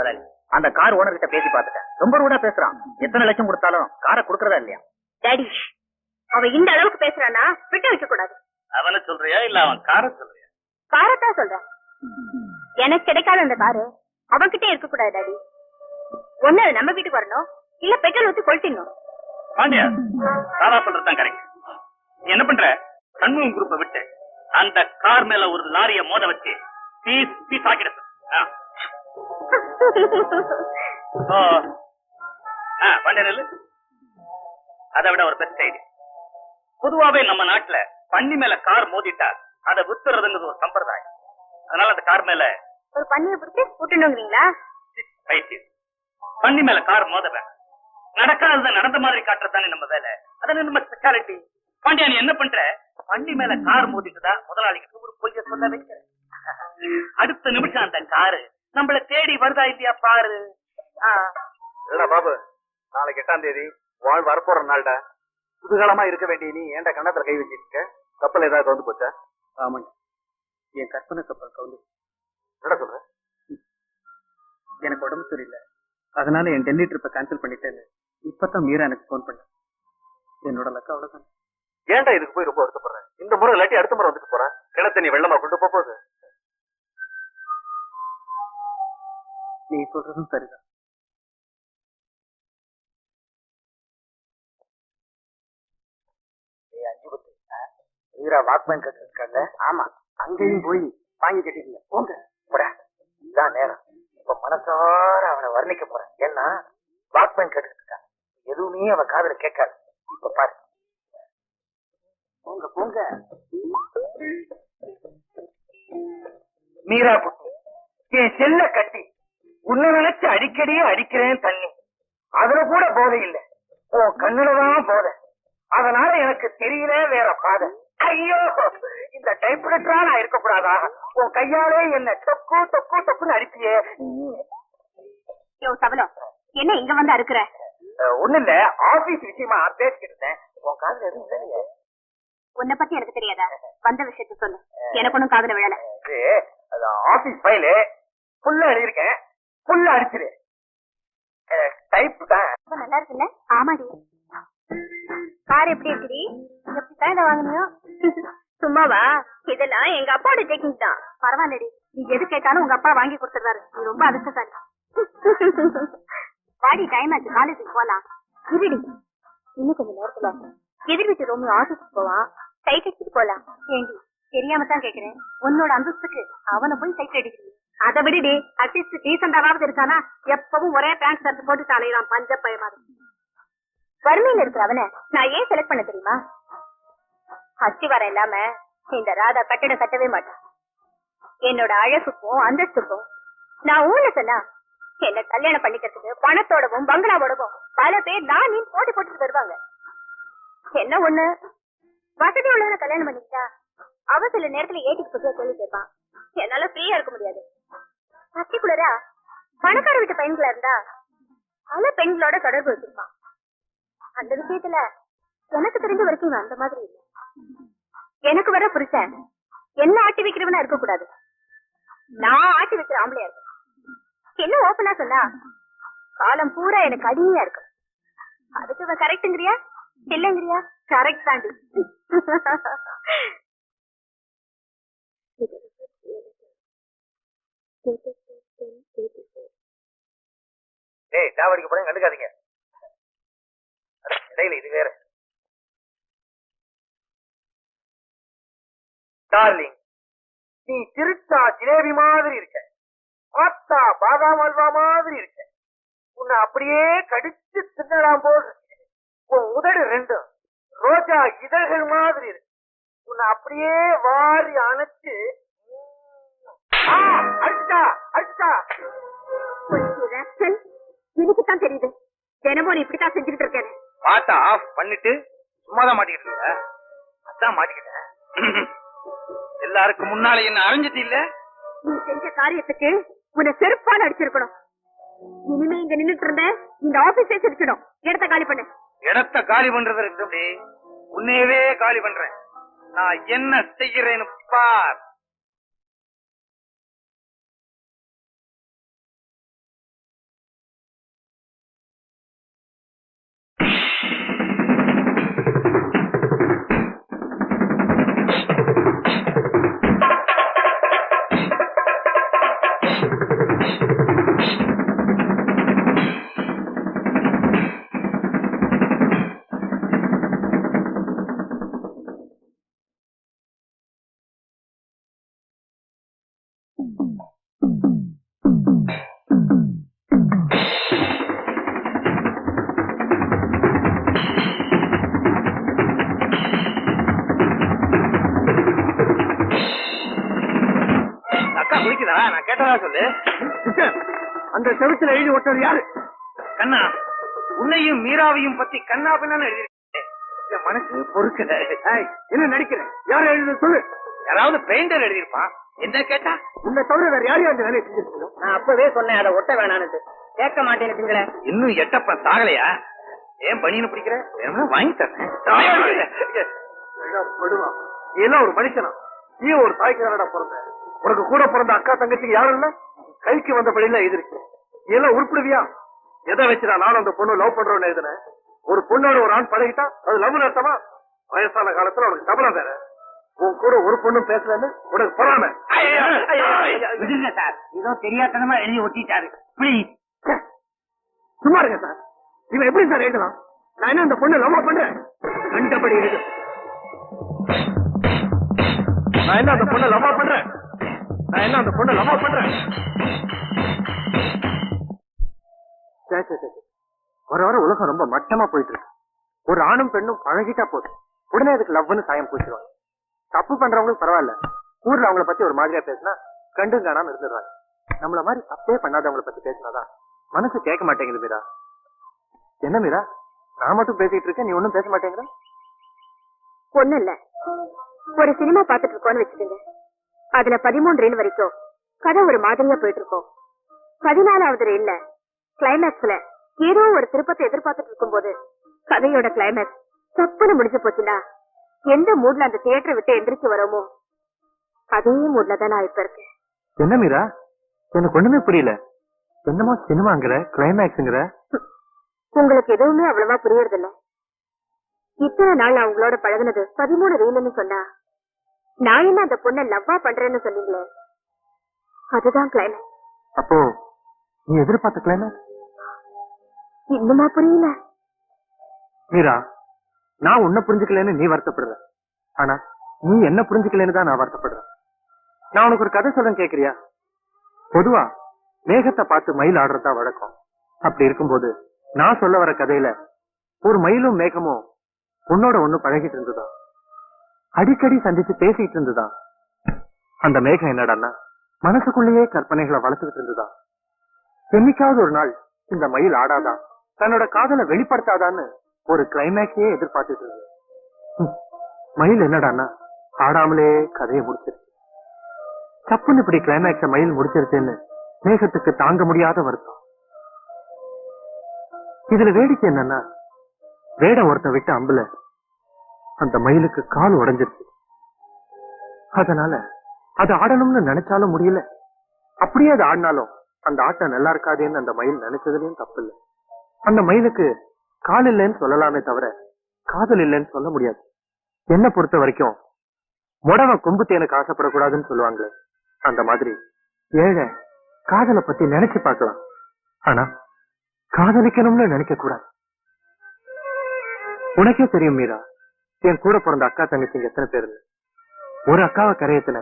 முதலாளி அந்த car owner கிட்ட பேசி பார்த்துட்டேன். ரொம்ப ரூடா பேசுறான். எத்தனை லட்சம் கொடுத்தாலும் காரை கொடுக்கறதா இல்லையா? டாடி அவ இந்த அளவுக்கு பேசுறானா விட்டு வைக்க கூடாது. அவனை சொல்றியா இல்ல அவன் கார சொல்றியா? காரத்தான் சொல்றேன். எனக்கு கிடைக்காத அந்த காரு அவன்கிட்ட இருக்க கூடாது டாடி ஒண்ணு அது நம்ம வீட்டுக்கு வரணும். இல்ல பெட்ரோல் ஊத்தி கொளுத்திடணும். பாண்டியா தாரா சொல்றதுதான் கரெக்ட் நீ என்ன பண்ற? சண்முகம் குரூப்பை விட்டு அந்த கார் மேல ஒரு லாரிய மோத வச்சு பீஸ் பீஸ் ஆக்கிடு ஆ. ஓ. ஆ, பாண்டியா நெல்லு. அதை விட ஒரு பெஸ்ட் ஐடியா. பொதுவாவே நம்ம நாட்டுல பன்னி மேல கார் மோதிட்டா அதை வித்துறதுங்கிறது ஒரு சம்பிரதாயம். அதனால அந்த கார் மேல ஒரு பண்ணிய பிடிச்சி விட்டுணுங்கிறீங்களா பைத்தியம். பன்னி மேல கார் மோத வேண்டாம் நடக்காதத நடந்த மாதிரி காட்டுறதுதானே நம்ம வேலை. அதானே நம்ம ஸ்பெஷாலிட்டி பாண்டியா நீ என்ன பண்ற? பன்னி மேல கார் மோதிட்டுதா முதலாளிக்கு ஒரு பொய்ய சொல்ல வைக்கிற அடுத்த நிமிஷம் அந்த காரு நம்மள தேடி வருதா இல்லையா பாரு? ஆ. இல்ல பாபு நாளைக்கு எட்டாம் தேதி வாழ் வரப்போற நாள்டா. குதூகலமா இருக்க வேண்டிய நீ ஏன்டா கண்ணத்துல கை வச்சிருக்க? கப்பல் ஏதாவது வந்து போச்சா? ஆமாங்க. என் கற்பனை கப்பல் கவுந்து. என்ன சொல்ற? எனக்கு உடம்பு சரியில்லை. அதனால என் டெல்லி ட்ரிப்பை கேன்சல் பண்ணிட்டேன்னு இப்பதான் மீரா எனக்கு ஃபோன் பண்ண. என்னோட லக்கா அவ்வளவுதான். ஏன்டா இதுக்கு போய் ரொம்ப வருத்தப்படுறேன் இந்த முறை இல்லாட்டி அடுத்த முறை வந்துட்டு போறேன் கிணத்த நீ வெள்ளமா கொண்டு போக போகுது. நீ சொல்றதும் சரிதான். வீரா வாக்மேன் கட்டிருக்கல ஆமா. அங்கேயும் போய் வாங்கி கட்டிக்கங்க போங்க. போடா. இதான் நேரம். இப்ப மனசார அவனை வர்ணிக்க போறேன். ஏன்னா வாக்மேன் கட்டிட்டு இருக்கான். எதுவுமே அவன் காதுல கேட்காது. இப்ப பாரு. போங்க போங்க. மீரா என் செல்ல கட்டி. நினைச்சு அடிக்கடியே அடிக்கிறேன் தண்ணி. அதுல கூட போதை இல்ல. உன் கண்ணுலதான் போதை. அதனால எனக்கு தெரியல வேற பாதை. ஐயோ இந்த டைப்ரைட்டரா நான் இருக்கக்கூடாதா? உன் கையாலே என்ன தொக்கு தொக்கு தொக்குன்னு அடிப்பியே. சபலம் என்ன இங்க வந்து அறுக்குற? ஒண்ணு இல்ல. ஆபீஸ் விஷயமா பேசிக்கிட்டு இருந்தேன். உன் காதுல எதுவும் இல்லையே உன்னை பத்தி எனக்கு தெரியாதா? வந்த விஷயத்த சொல்லு. எனக்கு ஒண்ணும் காதுல விழல. Office file. ஃபுல்லா எழுதியிருக்கேன். ஃபுல்லா அடிச்சிரு. டைப் தான். ரொம்ப நல்லா இருக்குல்ல? ஆமாடி. கார் எப்படி இருக்குடி? எப்படித்தான் இதை வாங்கினியோ? சும்மாவா? இதெல்லாம் எங்க அப்பாவோட டெக்னிக் தான். பரவாயில்லடி. நீ எது கேட்டாலும் உங்க அப்பா வாங்கி கொடுத்துறாரு நீ ரொம்ப அதிர்ஷ்டசாலி. வாடி டைம் ஆச்சு. காலேஜுக்கு போலாம். இருடி. இன்னும் கொஞ்ச நேரத்துல எதிர் வீட்டு ரோமியோ ஆபீஸ்க்கு போவான் சைட் அடிச்சுட்டு போலாம். ஏண்டி தெரியாம தான் கேக்குறேன். உன்னோட அந்தஸ்துக்கு அவனை போய் சைட் அடிக்கிறீங்க அதை விடுடி. அட்லீஸ்ட் டீசெண்டாவது இருக்கானா? எப்பவும் ஒரே பேண்ட் ஷர்ட் போட்டு தலையிறான் பஞ்ச பயமா வறுமையில இருக்கிற அவனை நான் ஏன் செலக்ட் பண்ண தெரியுமா? அஸ்திவாரம் இல்லாம இந்த ராதா கட்டடம் கட்டவே மாட்டான் என்னோட அழகுக்கும் அந்தஸ்துக்கும் நான் ஊர்ல சொன்னா என்ன கல்யாணம் பண்ணிக்கிறதுக்கு பணத்தோடவும் பங்களாவோடவும் பல பேர் நான் நீ போட்டி போட்டுட்டு வருவாங்க. என்ன ஒண்ணு? வசதி உள்ளவன கல்யாணம் பண்ணிக்கிட்டா அவ சில நேரத்துல ஏட்டிக்கு புதிய கேள்வி கேட்பான். என்னால ஃப்ரீயா இருக்க முடியாது. பர்டிகுலரா பணக்கார வீட்டு பையன்களா இருந்தா பல பெண்களோட தொடர்பு வச்சிருப்பான். அந்த விஷயத்துல எனக்கு தெரிஞ்ச வரைக்கும் அந்த மாதிரி இல்லை. எனக்கு வர புருஷன் என்ன ஆட்டி வைக்கிறவனா இருக்க கூடாது நான் ஆட்டி வைக்கிற ஆம்பளையா இருக்கும் என்ன ஓப்பனா சொன்னா காலம் பூரா எனக்கு அடிமையா இருக்கும். அதுக்கு இவன் கரெக்ட்ங்கிறியா இல்லைங்கிறியா? கரெக்ட் தாண்டி. டேய் சாவடிக்க போறேன் கண்டுக்காதீங்க. இடையில இது வேற. டார்லிங் நீ திருத்தா ஜிலேபி மாதிரி இருக்க. பார்த்தா பாதாம் அல்வா மாதிரி இருக்க. உன்னை அப்படியே கடிச்சு தின்னலாம் போல் உன் உதடு ரெண்டும் ரோஜா இதழ்கள் மாதிரி இருக்கு. உன்னை அப்படியே வாரி அணைச்சு ஆ, அடிச்சிட்டா அடிச்சிட்டா எனக்கு தான் தெரியுது. தினமும் நீ இப்படித்தான் செஞ்சுக்கிட்டு இருக்கேன் பாட்டா ஆஃப் பண்ணிட்டு சும்மாதான் மாட்டிக்கிட்டு இருக்க. அதான் மாட்டிக்கிட்டேன் எல்லாருக்கும் முன்னால என்ன அரைஞ்சிட்டு இல்ல? நீ செஞ்ச காரியத்துக்கு உன்னை செருப்பால அடிச்சிருக்கணும். இனிமே இங்க நின்னுட்டு இருந்த இந்த ஆபீஸே சிரிச்சிடும் இடத்த காலி பண்ணு. இடத்த காலி பண்றது இருக்கு உன்னையவே காலி பண்றேன். நான் என்ன செய்கிறேன்னு பார். விவரமா சொல்லு? அந்த செவத்துல எழுதி ஒட்டது யாரு? கண்ணா உன்னையும் மீராவையும் பத்தி கண்ணா பின்னு எழுதி என் மனசு பொறுக்கல என்ன நடிக்கிறேன் யார் எழுதி சொல்லு. யாராவது பெயிண்டர் எழுதியிருப்பான். என்ன கேட்டா? உன்னை தவிர வேற யாரையும் அந்த வேலையை செஞ்சிருக்கணும் நான் அப்பவே சொன்னேன் அதை ஒட்ட வேணான்னு கேட்க மாட்டேன்னு இன்னும் எட்டப்ப சாகலையா? ஏன் பனியனு பிடிக்கிற? வேணும்னா வாங்கி தரேன். ஒரு மனுஷனா? நீ ஒரு தாய்க்கு தானடா பிறந்த? உனக்கு கூட பிறந்த அக்கா தங்கச்சிக்கு யாரும் இல்ல? கைக்கு வந்த படியில எதிர்க்கு நீ எல்லாம் உருப்பிடுவியா? எதை வச்சுடா நானும் அந்த பொண்ணு லவ் பண்றோம்னு எழுதுனேன்? ஒரு பொண்ணோட ஒரு ஆண் பழகிட்டா அது லவ் அர்த்தமா? வயசான காலத்துல உனக்கு சபலம் வேற. உன் கூட ஒரு பொண்ணும் பேசலன்னு உனக்கு பொறாம. விடுங்க சார் ஏதோ தெரியாதனமா எழுதி ஒட்டிட்டாரு. ப்ளீஸ் சும்மா இருங்க சார். இவன் எப்படி சார் எழுதலாம்? நான் என்ன அந்த பொண்ணு லவ் பண்றேன்? கண்டபடி எழுது. நான் என்ன அந்த பொண்ணை லவ் பண்றேன்? நான் என்ன அந்த பொண்ணை லவ் பண்றேன்? சரி, சரி, சரி. வர வர உலகம் ரொம்ப மட்டமா போயிட்டு இருக்கு. ஒரு ஆணும் பெண்ணும் பழகிட்டா போதும். உடனே அதுக்கு லவ்னு சாயம் பூச்சிடுவாங்க தப்பு பண்றவங்களுக்கு பரவாயில்ல. ஊர்ல அவங்கள பத்தி ஒரு மாதிரியா பேசினா கண்டும் காணாம இருந்துடுறாங்க நம்மள மாதிரி தப்பே பண்ணாதவங்கள பத்தி பேசினாதான் மனசு கேட்க மாட்டேங்குது மீரா. என்ன மீரா? நான் மட்டும் பேசிட்டு இருக்கேன் நீ ஒண்ணும் பேச மாட்டேங்கிற? ஒண்ணு இல்ல. ஒரு சினிமா பாத்துட்டு இருக்கோம்னு வச்சுக்கோங்க. அதுல பதிமூணு ரீல் வரைக்கும். கதை ஒரு மாதிரியா போயிட்டு இருக்கோம் பதினாலாவது ரீல்ல கிளைமேக்ஸ்ல ஏதோ ஒரு திருப்பத்தை எதிர்பார்த்துட்டு இருக்கும்போது கதையோட கிளைமேக்ஸ் தப்புன்னு முடிஞ்சு போச்சுன்னா எந்த மூட்ல அந்த தியேட்டரை விட்டு எந்திரிச்சு வரோமோ? அதே மூட்ல தான் நான் இப்ப இருக்கேன். என்ன மீரா? எனக்கு ஒண்ணுமே புரியல. என்னமோ சினிமாங்கிற கிளைமேக்ஸ்ங்கிற உங்களுக்கு எதுவுமே அவ்வளவா புரியறது இல்ல இத்தனை நாள் நான் உங்களோட பழகுனது பதிமூணு ரீல்னு சொன்னா நான் என்ன அந்த பொண்ணை லவ்வா பண்றேன்னு சொன்னீங்களே? அதுதான் கிளைமேக்ஸ் அப்போ நீ எதிர்பார்த்த கிளைமேக்ஸ் இன்னுமா புரியல. மீரா நான் உன்னை புரிஞ்சுக்கலன்னு நீ வருத்தப்படுற. ஆனா நீ என்ன புரிஞ்சுக்கலன்னு தான் நான் வருத்தப்படுறேன் நான் உனக்கு ஒரு கதை சொல்றேன் கேக்குறியா? பொதுவா மேகத்தை பார்த்து மயில் ஆடுறதா வழக்கம். அப்படி இருக்கும்போது நான் சொல்ல வர கதையில ஒரு மயிலும் மேகமும் உன்னோட ஒண்ணு பழகிட்டு இருந்ததா? அடிக்கடி சந்திச்சு பேசிட்டு இருந்ததா அந்த மேகம் என்னடான்னா மனசுக்குள்ளேயே கற்பனைகளை வளர்த்துக்கிட்டு இருந்ததா என்னைக்காவது ஒரு நாள் இந்த மயில் ஆடாதான் தன்னோட காதலை வெளிப்படுத்தாதான்னு ஒரு கிளைமேக்ஸே எதிர்பார்த்துட்டு இருந்தது மயில் என்னடான்னா ஆடாமலே கதையை முடிச்சிருச்சு. சப்புன்னு இப்படி கிளைமேக்ஸ மயில் முடிச்சிருச்சுன்னு மேகத்துக்கு தாங்க முடியாத வருத்தம். இதுல வேடிக்கை என்னன்னா வேடம் ஒருத்தன் விட்டு அம்புல அந்த மயிலுக்கு கால் உடைஞ்சிருச்சு. அதனால அது ஆடணும்னு நினைச்சாலும் முடியல. அப்படியே அது ஆடினாலும் அந்த ஆட்டம் நல்லா இருக்காதேன்னு அந்த மயில் நினைச்சதுலயும் தப்பு இல்ல அந்த மயிலுக்கு கால் இல்லைன்னு சொல்லலாமே தவிர காதல் இல்லைன்னு சொல்ல முடியாது. என்ன பொறுத்த வரைக்கும் முடவ கொம்பு தேனுக்கு ஆசைப்படக்கூடாதுன்னு சொல்லுவாங்களே அந்த மாதிரி ஏழை காதலை பத்தி நினைச்சு பார்க்கலாம். ஆனா காதலிக்கணும்னு நினைக்க கூடாது உனக்கே தெரியும் மீரா என் கூட பிறந்த அக்கா தங்கச்சிங்க எத்தனை பேருன்னு ஒரு அக்காவை கரையத்துல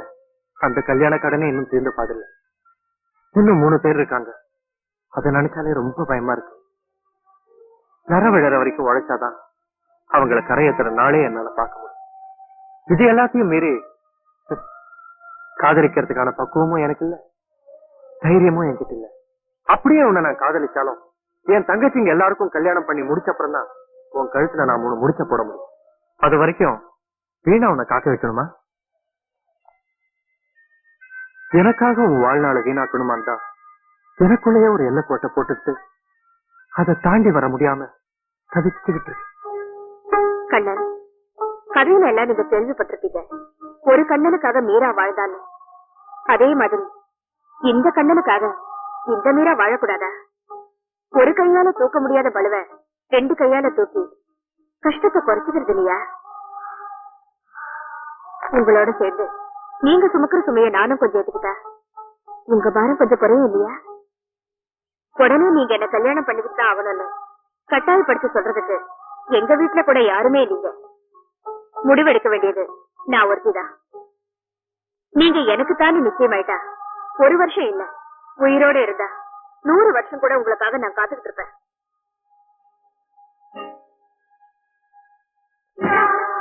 அந்த கல்யாண கடனே இன்னும் தீர்ந்து பாடல இன்னும் மூணு பேர் இருக்காங்க. அதை நினைச்சாலே ரொம்ப பயமா இருக்கு. நர விழற வரைக்கும் உழைச்சாதான் அவங்களை கரையத்துற நாளே என்னால பார்க்க முடியும். இது எல்லாத்தையும் மீறி காதலிக்கிறதுக்கான பக்குவமும் எனக்கு இல்ல. தைரியமும் என்கிட்ட இல்ல. அப்படியே உன்னை நான் காதலிச்சாலும் என் தங்கச்சிங்க எல்லாருக்கும் கல்யாணம் பண்ணி முடிச்ச அப்புறம் தான் உன் கழுத்துல நான் மூணு முடிச்ச போட முடியும். அது வரைக்கும் வீணா உன்னை காக்க வைக்கணுமா? எனக்காக உன் வாழ்நாளை வீணாக்கணுமான் தான் எனக்குள்ளேயே ஒரு எல்லை கோட்டை போட்டுட்டு அதை தாண்டி வர முடியாம தவிச்சுக்கிட்டு. கண்ணன் கதையில எல்லாம் நீங்க கேள்விப்பட்டிருப்பீங்க. ஒரு கண்ணனுக்காக மீரா வாழ்ந்தான்னு. அதே மாதிரி இந்த கண்ணனுக்காக இந்த மீரா வாழக்கூடாதா? ஒரு கையால தூக்க முடியாத பலுவ ரெண்டு கையால தூக்கி கஷ்டத்தை குறைச்சுக்கிறது இல்லையா? உங்களோட சேர்ந்து நீங்க சுமக்கிற சுமைய நானும் கொஞ்சம் எடுத்துக்கிட்டா உங்க பாரம் கொஞ்சம் குறையும் இல்லையா? உடனே நீங்க என்ன கல்யாணம் பண்ணிக்கிட்டு தான் ஆகணும்னு கட்டாயப்படுத்தி சொல்றதுக்கு எங்க வீட்டுல கூட யாருமே இல்லைங்க. முடிவெடுக்க வேண்டியது நான் ஒருத்திதான் நீங்க எனக்கு தானே நிச்சயமாயிட்டா ஒரு வருஷம் இல்ல உயிரோட இருந்தா. நூறு வருஷம் கூட உங்களுக்காக நான் காத்துக்கிட்டு இருப்பேன்.